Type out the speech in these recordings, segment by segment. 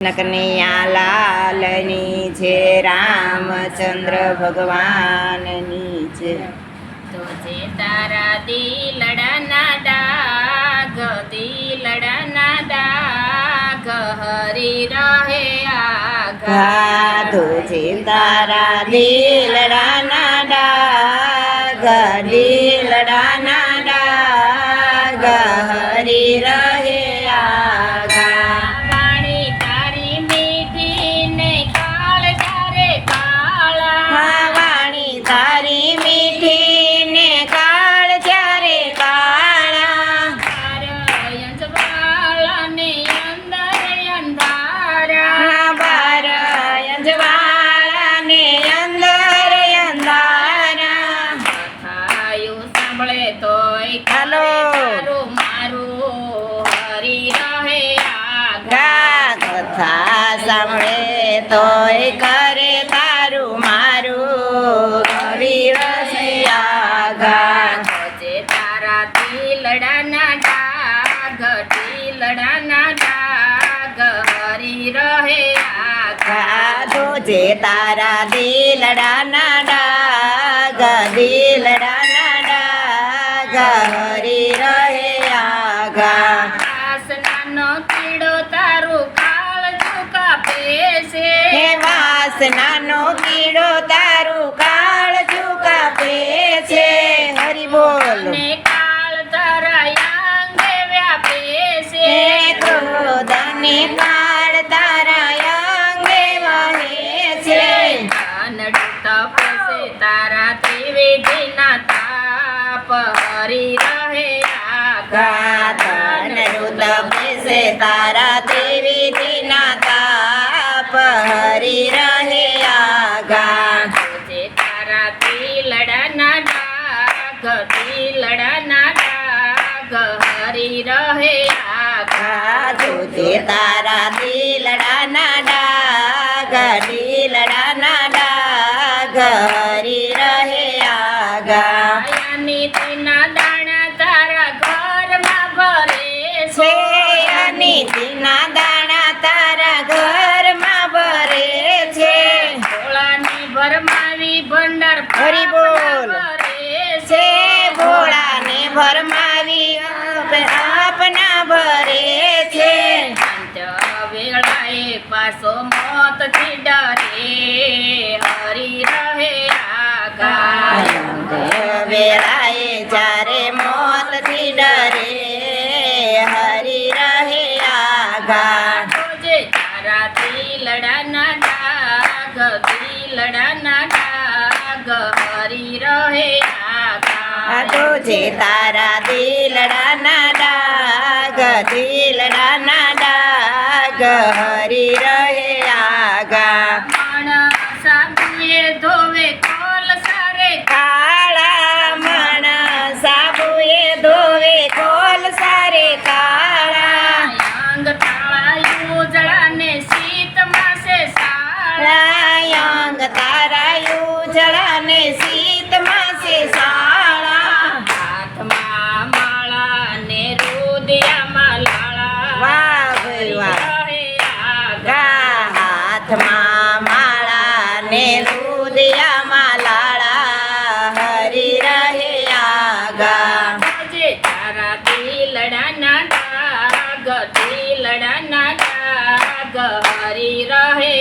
કનૈયા લાલની છે રામચંદ્ર ભગવાનની છે તો જે તારા દિલડાના ડાગ દિલડાના ડાગ હરી રહે આઘા તો જે તારા દિલડાના ડાગ દિલડાના ડાગ હરી રહે સાંભળે તોય કરે તારું મારું. કરી રસિયા ગા જે તારા તિલડાના ડાગ તિલડાના ડાગ હરી રહે આઘા ગાધો જે તારા દિલડાના ડાગ દિલડાના ડાગ હરી વાસનાનો કીડો તારું કાળ ચૂકાપે છે. હરી બોલ. કાળ તારા યાંગે વ્યાપે છે. ક્રોધને કાળ તારા અંગે વહે છે. તપસે તારા ત્રિવેદીના તાપ. હરી રહે આગા રુદ તારા દેવી રહે ગાધો જે તારા દિલડાના ડાગ દિલડાના ડાગ હરી રહે આગા માયાની તેના દાણા તારા ઘરમાં ભરે છે છે અનિતિના દાણા તારા ઘરમાં ભરે છે ભોળાની ભરમાવી ભંડાર ભરી બોલ. છે ભોળાને આપના ભરે છે. વેળાએ પાસો મોતથી ડરે હરી રહે આગા વેળાએ જ્યારે મોતથી ડરે હરી રહે આગા જે તારા દિલડાના ડાગ દિલડાના ડાગ હરી રહે આગા છે તારા દિલડાના ઉજળાને શીત માસે શાળા. હાથમાં માળા ને રુદિયામાં લાળા. વાહ ભાઈ વાહ. ગા હાથમાં માળા ને રુદિયામાં લાળા. હરી રહે આગા જે તારા દિલડાના ડાગ દિલડાના ડાગ હરી રહે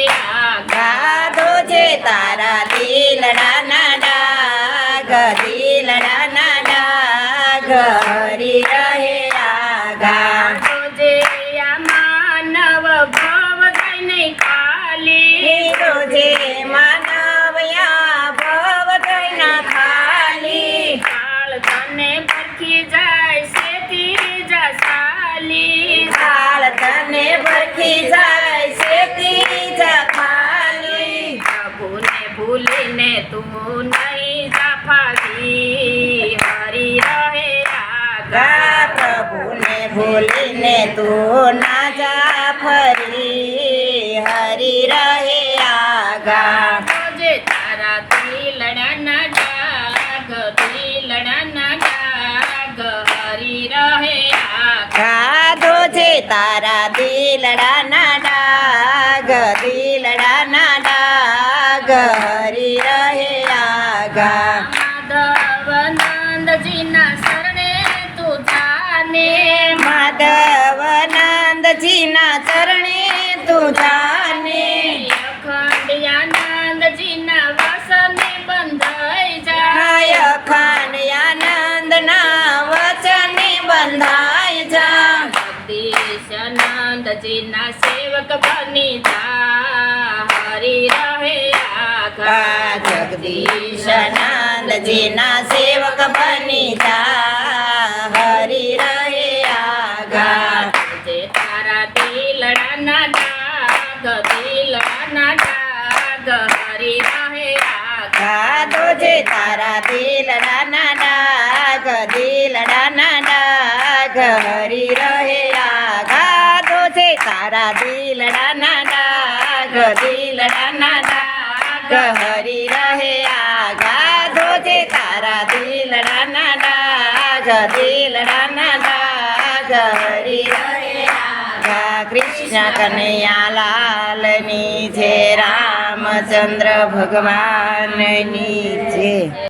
આગા જે આ માનવ ભવ થઈને ખાલી. રોજે માનવ માનવયા ભવ થઈના ખાલી. કાળ તને પરખી જાય છે ત્રીજા સાલી. કાળ તને ભરખી જાય છે ત્રીજા ખાલી. પ્રભુને ભૂલીને તું નહીં જાફાવી હરી રહે ગા આગા પ્રભુને ભૂલીને તું ના જા ફરી હરી રહે આગા. તારાથી લડાના ડાગથી લડાના ડાગ હરી રહે આગા. ધોજે તારા દિલડાના ડાગ દિલડાના ડાગ હરી રહે આગા. માધવ નંદજીના શરણે તું જાને. माधवनांदजी ना. चरणे तुझाने अखंड आनंदजी ना जाय जा. जगदीश सेवक बनी जा. हरी रहे आखा जगदीश ना सेवक बनी जा. हरी હરી રહે ગાદો જે તારા દિલડાના ડાગ દિલડાના ડાગ હરી રહે તો જે તારા દિલડાના ડાગ દિલડાના ડાગ હરી રહે તો જે તારા દિલડાના ડાગ દિલડાના ડાગ હરી રહે કૃષ્ણ કનૈયાલાલની જય રામચંદ્ર ભગવાનની જય